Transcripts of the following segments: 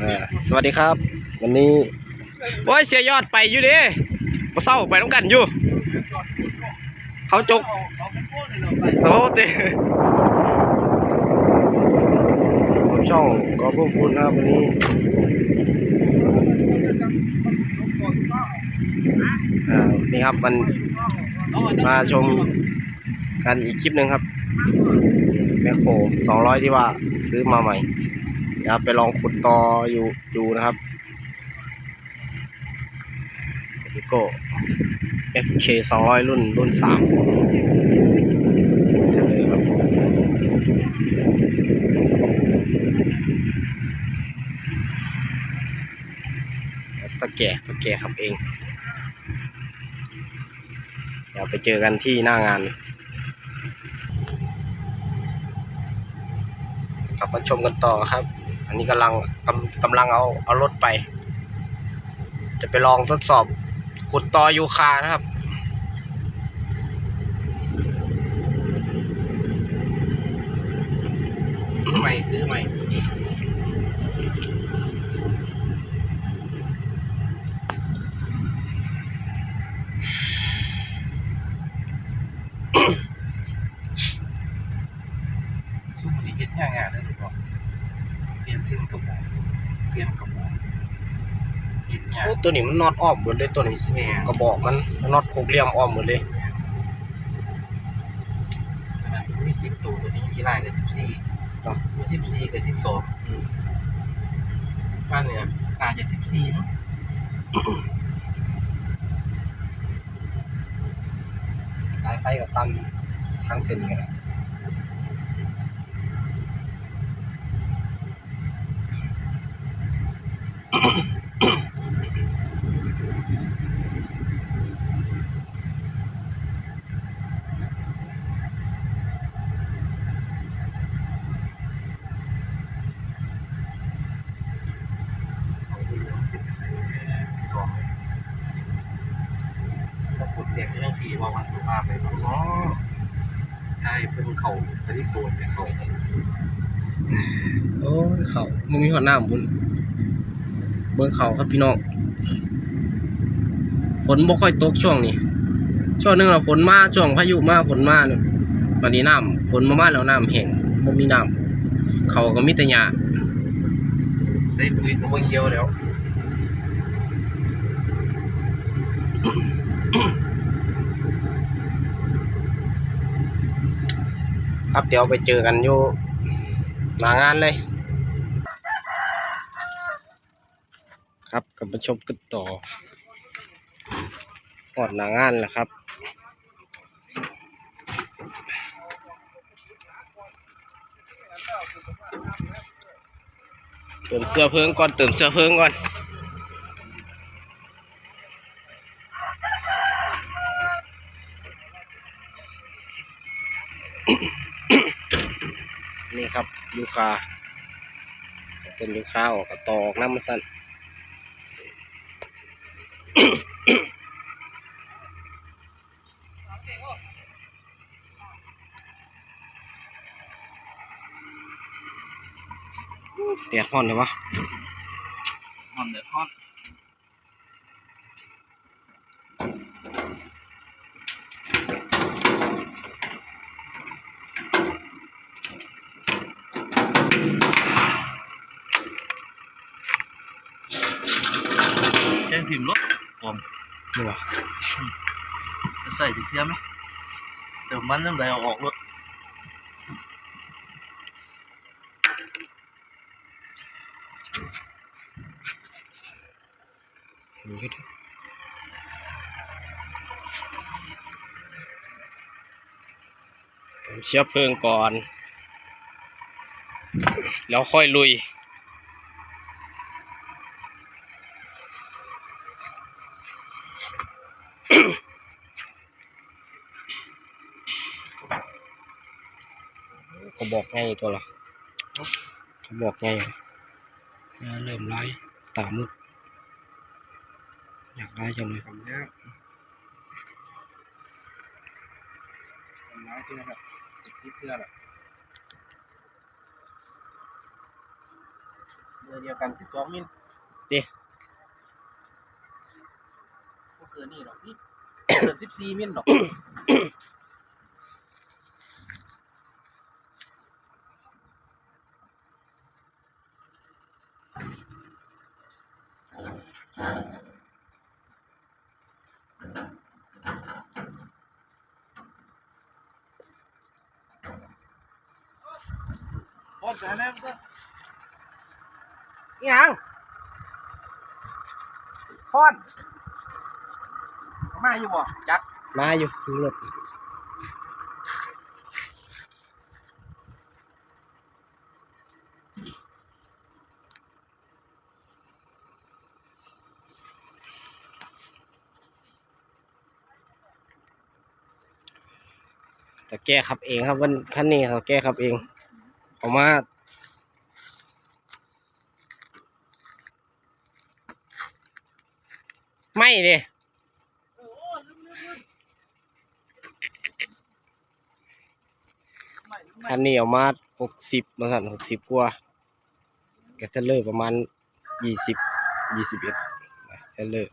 เออสวัสดีครับ วันนี้โอ้ยเสียยอดไปอยู่เดิมาเศร้าไปน้ำกันอยู่ เขาจกโอ้เตช่องก็พวกคุณนะครับวันนี้อ่านี่ครับมันมาชมกันอีกคลิปหนึ่งครับแมคโครสองร้อยที่ว่าซื้อมาใหม่ จะไปลองขุดต่ออยู่ดูนะครับวิโก้ FK สองร้อยรุ่น รุ่นสามเลยครับตะแก่ตะแก่ครับเอง เดี๋ยวไปเจอกันที่หน้างานกลับมาชมกันต่อครับ อันนี้กำลังกำกำลังเอาเอารถไป จะไปลองทดสอบขุดต่อยูคานะครับซื้อใหม่ซื้อใหม่สู้มันดีเฮ็ดยากงานเลยหรือเปล่าเปลี่ยนเส้นกระบอกเปลี่ยนกระบอกเฮ็ดยาก โอ้ ตัวนี้มันน็อตอ้อมหมดเลยตัวนี้แม่กระบอกมันน็อตหกเหลี่ยมอ้อมหมดเลยขนาดมีสิบตัวตัวนี้มีลายเลยสิบสี่ต่อมีสิบสี่กับสิบสองบ้านเนี่ยอาจจะสิบสี่มั้งสายไฟกับตั้มทางเส้นนี้กันนะ สิบใส่กองถ้าปวดเด็กเรื่องทีว่าวันสุภาพไปต้องอ๋อใช่ เป็นเขาแต่ที่ตัวเป็นเขาโอ้ยเขามันมีหัวหน้าบุญเบิ่งเขาครับพี่น้องฝนบ่ค่อยตกช่วงนี้ช่วงหนึงเราฝนมาช่วงพายุมาฝนมาเนี่ยวันนี้น้ำฝนมามาแล้วน้ำแห้งบ่มีน้ำเขาก็มีแต่หญ้าใส่ปุ๋ยตัวเขียวแล้ว ครับเดี๋ยวไปเจอกันอยู่หน้างานเลย ครับกลับมาชมกันต่อหอดหน้างานแหล้วครับเติมเสื้อเพิ่งก่อนเติมเสื้อเพิ่งก่อน นี่ครับ ยูคาเป็นยูคาออกกระตอกน้ำมันสั้นเดียดห้อนเลยวะหอนเดือดทอน งพิมพ์รถผมนี่วะจะใส่ถึงเทียมไหมเติมมันเรื่องใดเอาออกรถนี่ก็ได้เติมเชื้อเพลิงก่อน แล้วค่อยลุย ก็บอกไงตัวละเขาบอกไงอ่าเริ่มไล่ตามมุกอยากได้จังเลยครับเนี้ยทำน้ำที่นะครับเป็นซีเทือแหละเรือเดียวกันสิบสองมิลดิก็เกินนี่หรอกนี่เกินสิบสี่มิลหรอกพอดกันนะก็ยังพอด มาอยู่บ่จักมาอยู่ถึงรถแต่แก้ขับเองครับวันคันนี้เขาแก้ขับเองเอามาไม่เด้โอ้ลืมลืมลืมไม่ไม่ คันนี้เอามาหกสิบมาสั่นหกสิบกว่าแกเทเลอร์ประมาณยี่สิบยี่สิบเอ็ดเทเลอร์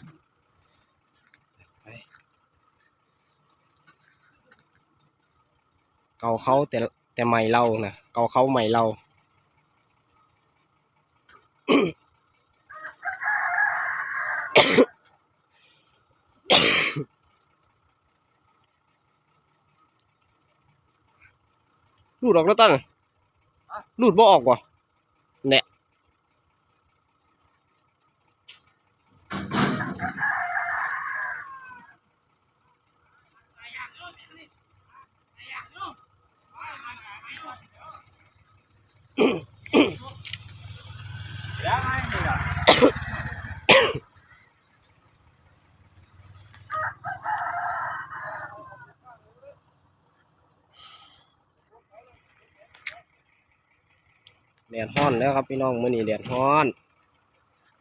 เกาเขาแต่แต่ใหม่เรานะเกาเขาใหม่เรา รูดออกแล้วตั้งรูดบ่ออกว่ะเนี่ย แดดฮ้อนแล้วครับพี่น้องมื้อนี้แดดฮ้อน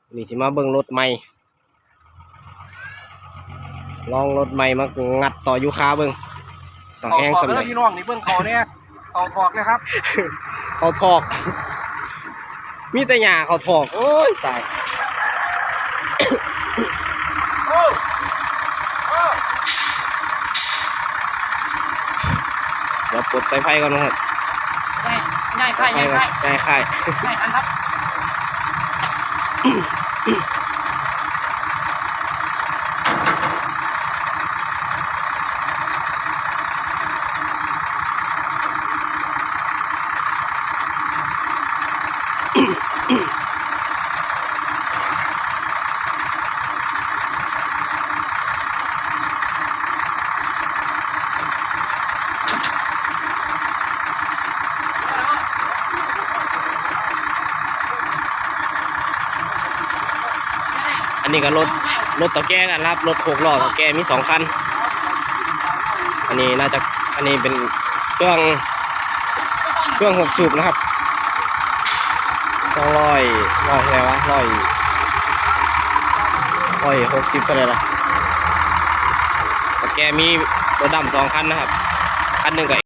มื้อนี่สิมาเบิ่งรถใหม่ ลองรถใหม่มางัดต่อยูคาเบิ่งสังเขาแห้งถอกสำกันเร็แล้วจพี่น้องนี่เบิ่งเขาเนี่ยเขาถอกเลยครับ เขาถอก มีแต่หญ้าเขาถอกโอ้ยตายโอ้โอ้เดี๋ยวปลดสายไฟก่อนนะครับ ง่ายง่ายสาง่ายยไฟง่ายง่ายค่ายง่ายอันครับ นี้ก็รถรถต่อแก้กันะครับ รถหกล้อต่อแก้มีสองคัน อันนี้น่าจะอันนี้เป็นเครื่องเครื่องหกสูบนะครับต้องร้อยร้อยอะไรวะร้อยร้อยหกสิบก็เลยละต่อแก้มีรถดำสองคันนะครับ คันหนึ่งก็